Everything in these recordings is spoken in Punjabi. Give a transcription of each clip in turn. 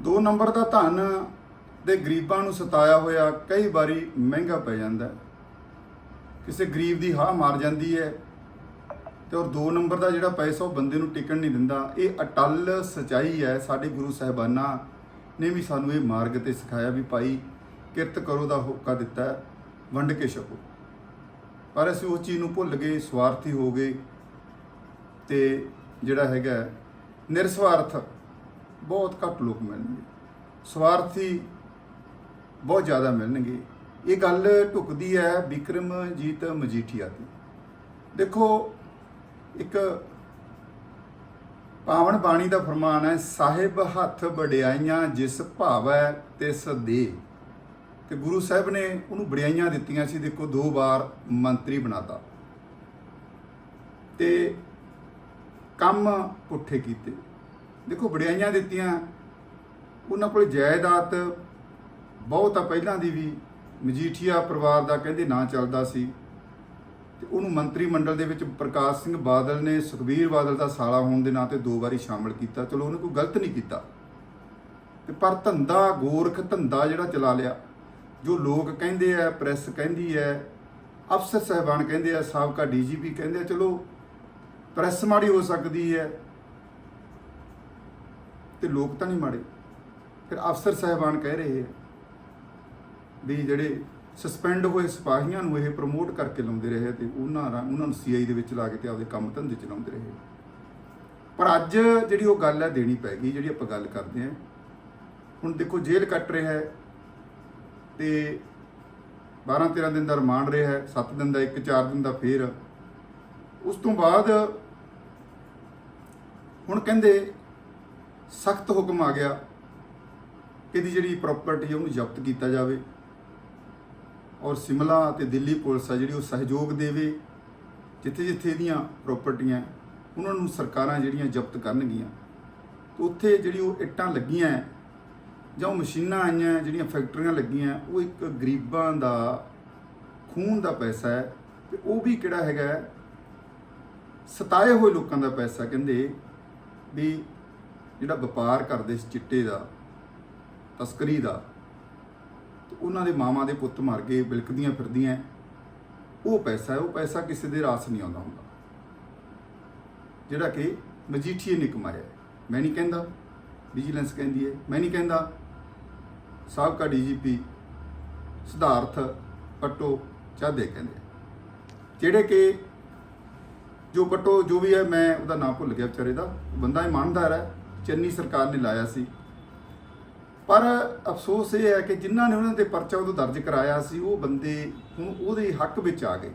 ਦੋ ਨੰਬਰ ਦਾ ਧਨ ਦੇ ਗਰੀਬਾਂ ਨੂੰ ਸਤਾਇਆ ਹੋਇਆ ਕਈ ਵਾਰੀ ਮਹਿੰਗਾ ਪੈ ਜਾਂਦਾ ਕਿਸੇ ਗਰੀਬ ਦੀ ਹਾਂ ਮਾਰ ਜਾਂਦੀ ਹੈ ਤੇ ਔਰ ਦੋ ਨੰਬਰ ਦਾ ਜਿਹੜਾ ਪੈਸਾ ਉਹ ਬੰਦੇ ਨੂੰ ਟਿਕਣ ਨਹੀਂ ਦਿੰਦਾ। ਇਹ ਅਟਲ ਸਚਾਈ ਹੈ। ਸਾਡੇ ਗੁਰੂ ਸਾਹਿਬਾਨਾਂ ਨੇ ਵੀ ਸਾਨੂੰ ਇਹ ਮਾਰਗ ਤੇ ਸਿਖਾਇਆ ਵੀ ਭਾਈ ਕਿਰਤ ਕਰੋ ਦਾ ਹੋਕਾ ਦਿੱਤਾ ਵੰਡ ਕੇ ਛਕੋ। ਪਰ ਅਸੀਂ ਉਸ ਚੀਜ਼ ਨੂੰ ਭੁੱਲ ਗਏ, ਸਵਾਰਥੀ ਹੋ ਗਏ ਤੇ ਜਿਹੜਾ ਹੈਗਾ ਨਿਰਸਵਾਰਥ ਬਹੁਤ ਘੱਟ ਲੋਕ ਮਿਲਣਗੇ। ਸਵਾਰਥੀ ਬਹੁਤ ਜ਼ਿਆਦਾ ਮਿਲਣਗੇ। ਇਹ ਗੱਲ ਢੁਕਦੀ ਹੈ ਵਿਕਰਮਜੀਤ ਮਜੀਠੀਆ ਦੀ। ਦੇਖੋ, ਇੱਕ ਪਾਵਨ ਬਾਣੀ ਦਾ ਫਰਮਾਨ ਹੈ, ਸਾਹਿਬ ਹੱਥ ਵਡਿਆਈਆਂ ਜਿਸ ਭਾਵੈ ਤਿਸ ਦੇ। ਤੇ ਗੁਰੂ ਸਾਹਿਬ ਨੇ ਉਹਨੂੰ ਵਡਿਆਈਆਂ ਦਿੱਤੀਆਂ ਸੀ। ਦੇਖੋ, ਦੋ ਵਾਰ ਮੰਤਰੀ ਬਣਾਤਾ। ਤੇ ਕੰਮ ਪੁੱਠੇ ਕੀਤੇ। ਦੇਖੋ, ਵਡਿਆਈਆਂ ਦਿੱਤੀਆਂ। ਉਹਨਾਂ ਕੋਲ ਜਾਇਦਾਦ ਬਹੁਤ ਆ, ਪਹਿਲਾਂ ਦੀ ਵੀ। ਮਜੀਠੀਆ ਪਰਿਵਾਰ ਦਾ ਕਹਿੰਦੇ ਨਾਂ ਚੱਲਦਾ ਸੀ। ਤੇ ਉਹਨੂੰ ਮੰਤਰੀ ਮੰਡਲ ਦੇ ਵਿੱਚ ਪ੍ਰਕਾਸ਼ ਸਿੰਘ ਬਾਦਲ ਨੇ, ਸੁਖਬੀਰ ਬਾਦਲ ਦਾ ਸਾਲਾ ਹੋਣ ਦੇ ਨਾਂ ਤੇ ਦੋ ਵਾਰੀ ਸ਼ਾਮਲ ਕੀਤਾ। ਚਲੋ, ਉਹਨੇ ਕੋਈ ਗਲਤ ਨਹੀਂ ਕੀਤਾ। ਤੇ ਪਰ ਧੰਦਾ, ਗੋਰਖ ਧੰਦਾ ਜਿਹੜਾ ਚਲਾ ਲਿਆ। ਜੋ ਲੋਕ ਕਹਿੰਦੇ ਆ, ਪ੍ਰੈਸ ਕਹਿੰਦੀ ਹੈ ਅਫਸਰ ਸਹਿਬਾਨ ਕਹਿੰਦੇ ਆ, ਸਾਬਕਾ ਡੀਜੀਪੀ ਕਹਿੰਦੇ ਆ, ਚਲੋ, ਪ੍ਰੈਸ ਮਾੜੀ ਹੋ ਸਕਦੀ ਹੈ। ਤੇ ਲੋਕ ਤਾਂ ਨਹੀਂ ਮਾੜੇ। ਫਿਰ ਅਫਸਰ ਸਹਿਬਾਨ ਕਹਿ ਰਹੇ ਆ ਵੀ ਜਿਹੜੇ ਸਸਪੈਂਡ ਹੋਏ ਸਿਪਾਹੀਆਂ ਨੂੰ ਇਹ ਪ੍ਰਮੋਟ ਕਰਕੇ ਲਾਉਂਦੇ ਰਹੇ ਤੇ ਉਹਨਾਂ ਰਾ- ਉਹਨਾਂ ਨੂੰ ਸੀਆਈ ਦੇ ਵਿੱਚ ਲਾ ਕੇ ਤੇ ਆਪਦੇ ਕੰਮ ਧੰਦੇ ਚ ਲਾਉਂਦੇ ਰਹੇ। ਪਰ ਅੱਜ ਜਿਹੜੀ ਉਹ ਗੱਲ ਹੈ ਦੇਣੀ ਪੈ ਗਈ, ਜਿਹੜੀ ਆਪਾਂ ਗੱਲ ਕਰਦੇ ਹਾਂ। ਹੁਣ ਦੇਖੋ, ਜੇਲ੍ਹ ਕੱਟ ਰਿਹਾ ਹੈ ਤੇ 12 13 ਦਿਨ ਦਾ ਰਿਮਾਂਡ ਰਿਹਾ ਹੈ 7 ਦਿਨ ਦਾ, ਇੱਕ 4 ਦਿਨ ਦਾ ਫੇਰ। ਉਸ ਤੋਂ ਬਾਅਦ ਹੁਣ ਕਹਿੰਦੇ ਸਖਤ ਹੁਕਮ ਆ ਗਿਆ ਇਹਦੀ ਜਿਹੜੀ ਪ੍ਰਾਪਰਟੀ ਉਹਨੂੰ ਜ਼ਬਤ ਕੀਤਾ ਜਾਵੇ। ਔਰ ਸਿਮਲਾ ਤੇ ਦਿੱਲੀ ਪੁਲਿਸ ਆ ਜਿਹੜੀ ਉਹ ਸਹਿਯੋਗ ਦੇਵੇ, ਜਿੱਥੇ ਜਿੱਥੇ ਇਹਦੀਆਂ ਪ੍ਰਾਪਰਟੀਆਂ ਉਹਨਾਂ ਨੂੰ ਸਰਕਾਰਾਂ ਜਿਹੜੀਆਂ ਜ਼ਬਤ ਕਰਨਗੀਆਂ। ਤੇ ਉੱਥੇ ਜਿਹੜੀ ਉਹ ਇੱਟਾਂ ਲੱਗੀਆਂ ਜਾਂ ਉਹ ਮਸ਼ੀਨਾਂ ਆਈਆਂ ਜਿਹੜੀਆਂ ਫੈਕਟਰੀਆਂ ਲੱਗੀਆਂ, ਉਹ ਇੱਕ ਗਰੀਬਾਂ ਦਾ, ਖੂਨ ਦਾ ਪੈਸਾ ਹੈ ਤੇ ਉਹ ਵੀ ਕਿਹੜਾ ਹੈਗਾ ਸਤਾਏ ਹੋਏ ਲੋਕਾਂ ਦਾ ਪੈਸਾ ਕਹਿੰਦੇ ਵੀ ਜਿਹੜਾ ਵਪਾਰ ਕਰਦੇ ਸੀ ਚਿੱਟੇ ਦਾ, ਤਸਕਰੀ ਦਾ, ਤੇ ਉਹਨਾਂ ਦੇ ਮਾਵਾਂ ਦੇ ਪੁੱਤ ਮਰ ਗਏ ਬਿਲਕਦੀਆਂ ਫਿਰਦੀਆਂ, ਉਹ ਪੈਸਾ ਹੈ, ਉਹ ਪੈਸਾ ਕਿਸੇ ਦੇ ਰਾਸ ਨਹੀਂ ਆਉਂਦਾ ਹੁੰਦਾ। ਜਿਹੜਾ ਕਿ ਮਜੀਠੀਏ ਨੇ ਕਮਾਇਆ ਮੈਂ ਨਹੀਂ ਕਹਿੰਦਾ ਵਿਜੀਲੈਂਸ ਕਹਿੰਦੀ ਹੈ, ਮੈਂ ਨਹੀਂ ਕਹਿੰਦਾ। ਸਾਬਕਾ ਡੀਜੀਪੀ ਸਿਧਾਰਥ ਪੱਟੋ ਚਾਹਦੇ ਕਹਿੰਦੇ ਜਿਹੜੇ ਕਿ ਜੋ ਪੱਟੋ, ਜੋ ਵੀ ਹੈ, ਮੈਂ ਉਹਦਾ ਨਾਮ ਭੁੱਲ ਗਿਆ ਵਿਚਾਰੇ ਦਾ, ਬੰਦਾ ਇਮਾਨਦਾਰ ਹੈ। ਚੰਨੀ ਸਰਕਾਰ ਨੇ ਲਾਇਆ ਸੀ। ਪਰ ਅਫਸੋਸ ਇਹ ਹੈ ਕਿ ਜਿਨ੍ਹਾਂ ਨੇ ਉਹਨਾਂ ਤੇ ਪਰਚਾ ਉਦੋਂ ਦਰਜ ਕਰਾਇਆ ਸੀ, ਉਹ ਬੰਦੇ ਹੁਣ ਉਹਦੇ ਹੱਕ ਵਿੱਚ ਆ ਗਏ।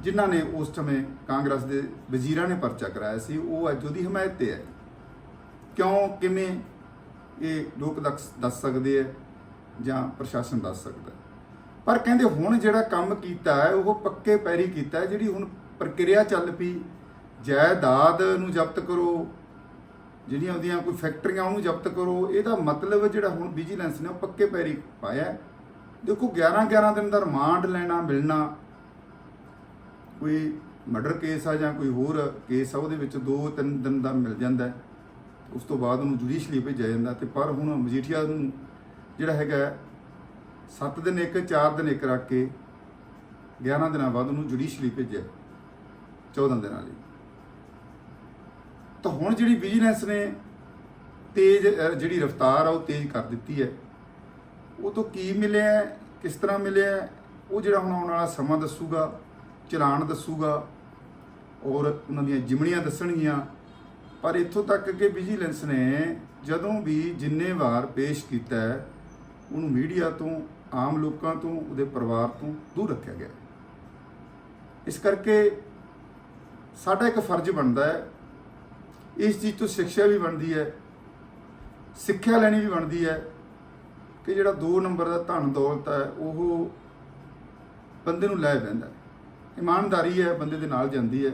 ਜਿਨ੍ਹਾਂ ਨੇ ਉਸ ਸਮੇਂ ਕਾਂਗਰਸ ਦੇ ਵਜ਼ੀਰਾਂ ਨੇ ਪਰਚਾ ਕਰਾਇਆ ਸੀ, ਉਹ ਅੱਜ ਉਹਦੀ ਹਮਾਇਤ ਤੇ ਹੈ। ਕਿਉਂ, ਕਿਵੇਂ ਇਹ ਲੋਕ ਦੱਸ ਦੱਸ ਸਕਦੇ ਆ ਜਾਂ ਪ੍ਰਸ਼ਾਸਨ ਦੱਸ ਸਕਦਾ ਪਰ ਕਹਿੰਦੇ ਹੁਣ ਜਿਹੜਾ ਕੰਮ ਕੀਤਾ ਹੈ, ਉਹ ਪੱਕੇ ਪੈਰੀ ਕੀਤਾ ਜਿਹੜੀ ਹੁਣ ਪ੍ਰਕਿਰਿਆ ਚੱਲ ਪਈ ਜਾਇਦਾਦ ਨੂੰ ਜ਼ਬਤ ਕਰੋ, ਜਿਹੜੀਆਂ ਉਹਦੀਆਂ ਕੋਈ ਫੈਕਟਰੀਆਂ ਉਹਨੂੰ ਜ਼ਬਤ ਕਰੋ, ਇਹਦਾ ਮਤਲਬ ਜਿਹੜਾ ਹੁਣ ਵਿਜੀਲੈਂਸ ਨੇ ਉਹ ਪੱਕੇ ਪੈਰੀ ਪਾਇਆ ਦੇਖੋ 11 11 ਦਿਨ ਦਾ ਰਿਮਾਂਡ ਲੈਣਾ, ਮਿਲਣਾ, ਕੋਈ ਮਰਡਰ ਕੇਸ ਆ ਜਾਂ ਕੋਈ ਹੋਰ ਕੇਸ ਆ, ਉਹਦੇ ਵਿੱਚ 2-3 ਦਿਨ ਦਾ ਮਿਲ ਜਾਂਦਾ ਉਸ ਤੋਂ ਬਾਅਦ ਉਹਨੂੰ ਜੁਡੀਸ਼ਲੀ ਭੇਜਿਆ ਜਾਂਦਾ ਤੇ ਪਰ ਹੁਣ ਮਜੀਠੀਆ ਨੂੰ ਜਿਹੜਾ ਹੈਗਾ 7 ਦਿਨ ਇੱਕ 4 ਦਿਨ ਇੱਕ ਰੱਖ ਕੇ 11 ਦਿਨਾਂ ਬਾਅਦ ਉਹਨੂੰ ਜੁਡੀਸ਼ਲੀ ਭੇਜਿਆ 14 ਦਿਨਾਂ ਲਈ। ਤਾਂ ਹੁਣ ਜਿਹੜੀ ਵਿਜੀਲੈਂਸ ਨੇ ਤੇਜ਼ ਜਿਹੜੀ ਰਫ਼ਤਾਰ ਆ, ਉਹ ਤੇਜ਼ ਕਰ ਦਿੱਤੀ ਹੈ। ਉਹ ਤੋਂ ਕੀ ਮਿਲਿਆ ਕਿਸ ਤਰ੍ਹਾਂ ਮਿਲਿਆ ਉਹ ਜਿਹੜਾ ਹੁਣ ਆਉਣ ਵਾਲਾ ਸਮਾਂ ਦੱਸੂਗਾ, ਚਲਾਨ ਦੱਸੂਗਾ, ਔਰ ਉਹਨਾਂ ਦੀਆਂ ਜਿਮਣੀਆਂ ਦੱਸਣਗੀਆਂ। ਪਰ ਇੱਥੋਂ ਤੱਕ ਕਿ ਵਿਜੀਲੈਂਸ ਨੇ ਜਦੋਂ ਵੀ ਜਿੰਨੇ ਵਾਰ ਪੇਸ਼ ਕੀਤਾ ਉਹਨੂੰ ਮੀਡੀਆ ਤੋਂ, ਆਮ ਲੋਕਾਂ ਤੋਂ, ਉਹਦੇ ਪਰਿਵਾਰ ਤੋਂ ਦੂਰ ਰੱਖਿਆ ਗਿਆ। ਇਸ ਕਰਕੇ ਸਾਡਾ ਇੱਕ ਫਰਜ਼ ਬਣਦਾ ਹੈ ਇਸ ਚੀਜ਼ ਤੋਂ ਸਿੱਖਿਆ ਵੀ ਬਣਦੀ ਹੈ, ਸਿੱਖਿਆ ਲੈਣੀ ਵੀ ਬਣਦੀ ਹੈ ਕਿ ਜਿਹੜਾ 2 ਨੰਬਰ ਦਾ ਧਨ ਦੌਲਤ ਹੈ, ਉਹ ਬੰਦੇ ਨੂੰ ਲੈ ਪੈਂਦਾ ਇਮਾਨਦਾਰੀ ਹੈ, ਬੰਦੇ ਦੇ ਨਾਲ ਜਾਂਦੀ ਹੈ।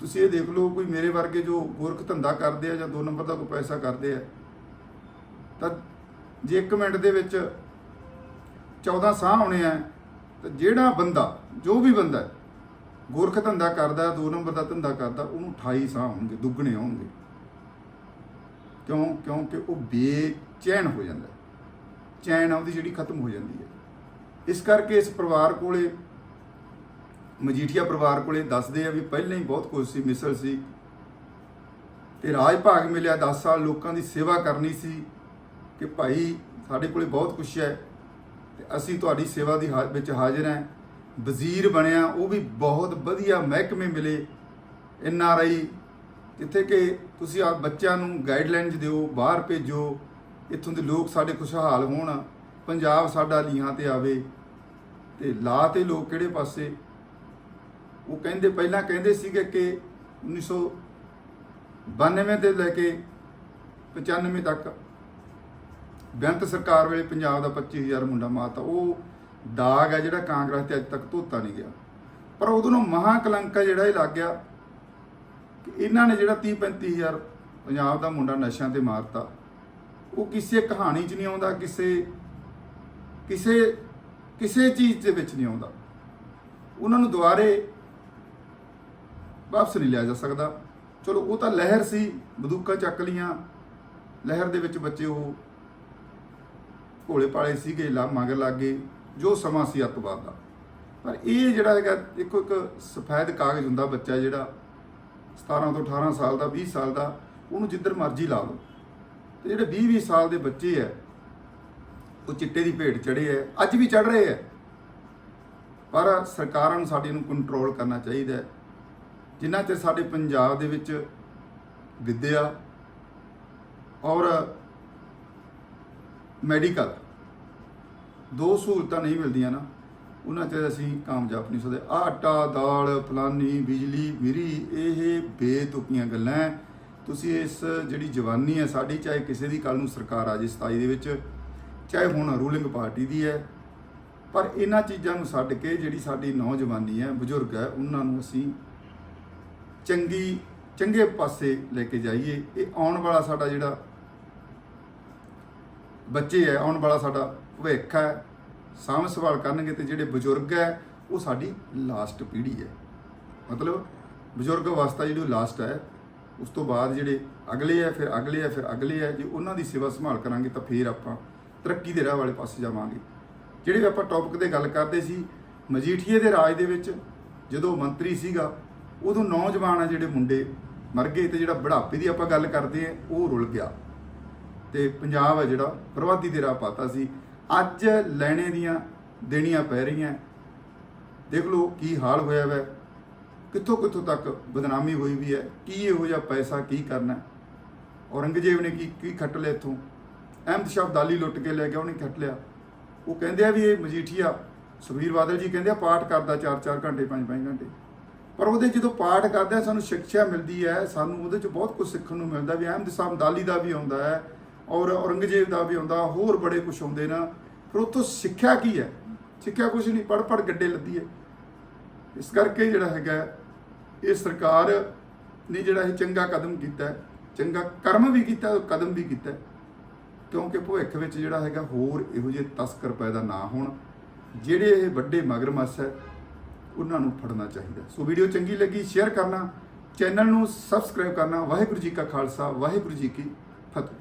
ਤੁਸੀਂ ਇਹ ਦੇਖ ਲਓ ਕੋਈ ਮੇਰੇ ਵਰਗੇ ਜੋ ਗੋਰਖ ਧੰਦਾ ਕਰਦੇ ਆ ਜਾਂ 2 ਨੰਬਰ ਦਾ ਕੋਈ ਪੈਸਾ ਕਰਦੇ ਆ, ਤਾਂ ਜੇ 1 ਮਿੰਟ ਦੇ ਵਿੱਚ 14 ਸਾਹ ਆਉਣੇ ਆ, ਤਾਂ ਜਿਹੜਾ ਬੰਦਾ, ਜੋ ਵੀ ਬੰਦਾ ਗੋਰਖ ਧੰਦਾ ਕਰਦਾ, ਦੋ ਨੰਬਰ ਦਾ ਧੰਦਾ ਕਰਦਾ, ਉਹਨੂੰ 28 ਸਾਹ ਹੋਣਗੇ, ਦੁੱਗਣੇ ਹੋਣਗੇ ਕਿਉਂ? ਕਿਉਂਕਿ ਉਹ ਬੇਚੈਨ ਹੋ ਜਾਂਦਾ ਚੈਨ ਆ ਉਹਦੀ ਜਿਹੜੀ ਖਤਮ ਹੋ ਜਾਂਦੀ ਹੈ। ਇਸ ਕਰਕੇ ਇਸ ਪਰਿਵਾਰ ਕੋਲੇ, ਮਜੀਠੀਆ ਪਰਿਵਾਰ ਕੋਲੇ ਦੱਸਦੇ ਆ ਵੀ ਪਹਿਲਾਂ ਹੀ ਬਹੁਤ ਕੁਝ ਸੀ, ਮਿਸਲ ਸੀ। ਤੇ ਰਾਜ ਭਾਗ ਮਿਲਿਆ 10 ਸਾਲ ਲੋਕਾਂ ਦੀ ਸੇਵਾ ਕਰਨੀ ਸੀ ਕਿ ਭਾਈ ਸਾਡੇ ਕੋਲੇ ਬਹੁਤ ਕੁਝ ਹੈ ਤੇ ਅਸੀਂ ਤੁਹਾਡੀ ਸੇਵਾ ਦੀ ਹਾ- ਵਿੱਚ ਹਾਜ਼ਰ ਹਾਂ। ਵਜ਼ੀਰ ਬਣਿਆ, ਉਹ ਵੀ ਬਹੁਤ ਵਧੀਆ ਮਹਿਕਮੇ ਮਿਲੇ ਐਨ ਆਰ ਆਈ। ਜਿੱਥੇ ਕਿ ਤੁਸੀਂ ਆ ਬੱਚਿਆਂ ਨੂੰ ਗਾਈਡਲਾਈਨਸ ਦਿਓ, ਬਾਹਰ ਭੇਜੋ, ਇੱਥੋਂ ਦੇ ਲੋਕ ਸਾਡੇ ਖੁਸ਼ਹਾਲ ਹੋਣ, ਪੰਜਾਬ ਸਾਡਾ ਲੀਹਾਂ ਤੇ ਆਵੇ ਤੇ ਲਾ ਤੇ ਲੋਕ ਕਿਹੜੇ ਪਾਸੇ? ਉਹ ਕਹਿੰਦੇ, ਪਹਿਲਾਂ ਕਹਿੰਦੇ ਸੀਗੇ ਕਿ 1992 ਤੇ ਲੈ ਕੇ 95 ਤੱਕ ਬੇਅੰਤ ਸਰਕਾਰ ਵੇਲੇ ਪੰਜਾਬ ਦਾ 25000 ਮੁੰਡਾ ਮਾਰਤਾ। ਉਹ ਦਾਗ ਹੈ ਜਿਹੜਾ ਕਾਂਗਰਸ ਤੇ ਅੱਜ ਤੱਕ ਧੋਤਾ ਨਹੀਂ ਗਿਆ। ਪਰ ਉਦੋਂ ਨੂੰ ਮਹਾ ਕਲੰਕ ਹੈ ਜਿਹੜਾ ਇਹ ਲੱਗ ਗਿਆ। ਕਿ ਇਹਨਾਂ ਨੇ ਜਿਹੜਾ 30 35000 ਪੰਜਾਬ ਦਾ ਮੁੰਡਾ ਨਸ਼ਿਆਂ ਤੇ ਮਾਰਤਾ, ਉਹ ਕਿਸੇ ਕਹਾਣੀ 'ਚ ਨਹੀਂ ਆਉਂਦਾ, ਕਿਸੇ ਕਿਸੇ ਕਿਸੇ ਚੀਜ਼ ਦੇ ਵਿੱਚ ਨਹੀਂ ਆਉਂਦਾ। ਉਹਨਾਂ ਨੂੰ ਦੁਬਾਰੇ ਵਾਪਸ ਨਹੀਂ ਲਿਆ ਜਾ ਸਕਦਾ। ਚਲੋ, ਉਹ ਤਾਂ ਲਹਿਰ ਸੀ, ਬੰਦੂਕਾਂ ਚੱਕ ਲੀਆਂ ਲਹਿਰ ਦੇ ਵਿੱਚ ਬੱਚੇ ਉਹ ਭੋਲੇ ਪਾਲੇ ਸੀਗੇ ਲਾ ਮਗਰ ਲੱਗ ਗਏ ਜੋ ਸਮਾਂ ਸੀ ਅੱਤਵਾਦ ਦਾ। ਪਰ ਇਹ ਜਿਹੜਾ ਹੈਗਾ, ਇੱਕੋ ਇੱਕ ਸਫੈਦ ਕਾਗਜ਼ ਹੁੰਦਾ ਬੱਚਾ ਜਿਹੜਾ 17 ਤੋਂ 18 ਸਾਲ ਦਾ 20 ਸਾਲ ਦਾ, ਉਹਨੂੰ ਜਿੱਧਰ ਮਰਜ਼ੀ ਲਾ ਲਓ। ਤੇ ਜਿਹੜੇ 20 20 ਸਾਲ ਦੇ ਬੱਚੇ ਐ, ਉਹ ਚਿੱਟੇ ਦੀ ਭੇਟ ਚੜੇ ਐ, ਅੱਜ ਵੀ ਚੜ ਰਹੇ ਐ। ਪਰ ਸਰਕਾਰਾਂ ਨੂੰ ਸਾਡੇ ਨੂੰ ਕੰਟਰੋਲ ਕਰਨਾ ਚਾਹੀਦਾ ਹੈ ਜਿੰਨਾ ਚਿਰ ਸਾਡੇ ਪੰਜਾਬ ਦੇ ਵਿੱਚ ਵਿੱਦਿਆ ਔਰ ਮੈਡੀਕਲ ਦੋ ਸਹੂਲਤਾਂ ਨਹੀਂ ਮਿਲਦੀਆਂ ਨਾ, ਉਹਨਾਂ ਚਿਰ ਅਸੀਂ ਕਾਮਯਾਬ ਨਹੀਂ ਸਕਦੇ ਆਟਾ, ਦਾਲ, ਫਲਾਨੀ, ਬਿਜਲੀ, ਮਿਰੀ, ਇਹ ਬੇਤੁਕੀਆਂ ਗੱਲਾਂ ਹੈ। ਤੁਸੀਂ ਇਸ ਜਿਹੜੀ ਜਵਾਨੀ ਹੈ ਸਾਡੀ ਚਾਹੇ ਕਿਸੇ ਦੀ ਕੱਲ ਨੂੰ ਸਰਕਾਰ ਆ ਜੇ 27 ਦੇ ਵਿੱਚ, ਚਾਹੇ ਹੁਣ ਰੂਲਿੰਗ ਪਾਰਟੀ ਦੀ ਹੈ ਪਰ ਇਹਨਾਂ ਚੀਜ਼ਾਂ ਨੂੰ ਛੱਡ ਕੇ ਜਿਹੜੀ ਸਾਡੀ ਨੌਜਵਾਨੀ ਹੈ ਬਜ਼ੁਰਗ ਹੈ ਉਹਨਾਂ ਨੂੰ ਅਸੀਂ ਚੰਗੀ, ਚੰਗੇ ਪਾਸੇ ਲੈ ਕੇ ਜਾਈਏ ਇਹ ਆਉਣ ਵਾਲਾ ਸਾਡਾ ਜਿਹੜਾ ਬੱਚੇ ਹੈ ਆਉਣ ਵਾਲਾ ਸਾਡਾ ਭਵਿੱਖ ਹੈ ਸਾਂਭ ਸੰਭਾਲ ਕਰਨਗੇ ਤੇ ਜਿਹੜੇ ਬਜ਼ੁਰਗ ਹੈ, ਉਹ ਸਾਡੀ ਲਾਸਟ ਪੀੜ੍ਹੀ ਹੈ। ਮਤਲਬ ਬਜ਼ੁਰਗ ਅਵਸਥਾ ਜਿਹੜੀ ਲਾਸਟ ਹੈ, ਉਸ ਤੋਂ ਬਾਅਦ ਜਿਹੜੇ ਅਗਲੇ ਹੈ, ਫਿਰ ਅਗਲੇ ਹੈ, ਫਿਰ ਅਗਲੇ ਹੈ, ਜੇ ਉਹਨਾਂ ਦੀ ਸੇਵਾ ਸੰਭਾਲ ਕਰਾਂਗੇ ਤਾਂ ਫਿਰ ਆਪਾਂ ਤਰੱਕੀ ਦੇ ਰਾਹ ਵਾਲੇ ਪਾਸੇ ਜਾਵਾਂਗੇ। ਜਿਹੜੇ ਵੀ ਆਪਾਂ ਟੌਪਿਕ ਤੇ ਗੱਲ ਕਰਦੇ ਸੀ, ਮਜੀਠੀਏ ਦੇ ਰਾਜ ਦੇ ਵਿੱਚ ਜਦੋਂ ਮੰਤਰੀ ਸੀਗਾ, ਉਦੋਂ ਨੌਜਵਾਨ ਆ ਜਿਹੜੇ ਮੁੰਡੇ ਮਰ ਗਏ ਤੇ ਜਿਹੜਾ ਬੁਢਾਪੇ ਦੀ ਆਪਾਂ ਗੱਲ ਕਰਦੇ ਆ ਉਹ ਰੁਲ ਗਿਆ। ਤੇ ਪੰਜਾਬ ਹੈ ਜਿਹੜਾ ਬਰਬਾਦੀ ਦੇ ਰਾਹ ਪਾਤਾ ਸੀ। ਅੱਜ ਲੈਣੇ ਦੀਆਂ ਦੇਣੀਆਂ ਪੈ ਰਹੀਆਂ। ਦੇਖ ਲਓ ਕੀ ਹਾਲ ਹੋਇਆ ਵੈ। ਕਿੱਥੋਂ ਕਿੱਥੋਂ ਤੱਕ ਬਦਨਾਮੀ ਹੋਈ ਵੀ ਹੈ, ਕੀ ਇਹੋ ਜਿਹਾ ਪੈਸਾ ਕੀ ਕਰਨਾ ਔਰੰਗਜ਼ੇਬ ਨੇ ਕੀ ਕੀ ਖੱਟ ਲਿਆ ਇੱਥੋਂ? ਅਹਿਮਦ ਸ਼ਾਹ ਅਬਦਾਲੀ ਲੁੱਟ ਕੇ ਲੈ ਗਿਆ ਉਹਨੇ ਖੱਟ ਲਿਆ। ਉਹ ਕਹਿੰਦੇ ਆ ਵੀ ਇਹ ਮਜੀਠੀਆ, ਸੁਖਬੀਰ ਬਾਦਲ ਜੀ ਕਹਿੰਦੇ ਆ ਪਾਠ ਕਰਦਾ 4-4 ਘੰਟੇ 5-5 ਘੰਟੇ। ਪਰ ਉਹਦੇ ਜਦੋਂ ਪਾਠ ਕਰਦੇ ਆ ਸਾਨੂੰ ਸਿੱਖਿਆ ਮਿਲਦੀ ਹੈ, ਸਾਨੂੰ ਉਹਦੇ ਚ ਬਹੁਤ ਕੁਝ ਸਿੱਖਣ ਨੂੰ ਮਿਲਦਾ ਵੀ ਅਹਿਮਦ ਸ਼ਾਹ ਅਬਦਾਲੀ ਦਾ ਵੀ ਆਉਂਦਾ ਹੈ ਔਰ ਔਰੰਗਜ਼ੇਬ ਦਾ ਵੀ ਆਉਂਦਾ, ਹੋਰ ਬੜੇ ਕੁਝ ਆਉਂਦੇ ਨਾ। ਫਿਰ ਉੱਥੋਂ ਸਿੱਖਿਆ ਕੀ ਹੈ? ਸਿੱਖਿਆ ਕੁਝ ਨਹੀਂ ਪੜ ਪੜ ਗੱਡੇ ਲੱਦੀ ਹੈ। ਇਸ ਕਰਕੇ ਜਿਹੜਾ ਹੈਗਾ, ਇਹ ਸਰਕਾਰ ਨੇ ਜਿਹੜਾ ਇਹ ਚੰਗਾ ਕਦਮ ਕੀਤਾ ਚੰਗਾ ਕਰਮ ਵੀ ਕੀਤਾ ਕਦਮ ਵੀ ਕੀਤਾ ਕਿਉਂਕਿ ਭਵਿੱਖ ਵਿੱਚ ਜਿਹੜਾ ਹੈਗਾ, ਹੋਰ ਇਹੋ ਜਿਹੇ ਤਸਕਰ ਪੈਦਾ ਨਾ ਹੋਣ, ਜਿਹੜੇ ਇਹ ਵੱਡੇ ਮਗਰਮੱਛ ਹੈ, ਉਹਨਾਂ ਨੂੰ ਫੜਨਾ ਚਾਹੀਦਾ ਸੋ ਵੀਡੀਓ ਚੰਗੀ ਲੱਗੀ, ਸ਼ੇਅਰ ਕਰਨਾ, ਚੈਨਲ ਨੂੰ ਸਬਸਕ੍ਰਾਈਬ ਕਰਨਾ। ਵਾਹਿਗੁਰੂ ਜੀ ਕਾ ਖਾਲਸਾ, ਵਾਹਿਗੁਰੂ ਜੀ ਕੀ ਫਤਿਹ।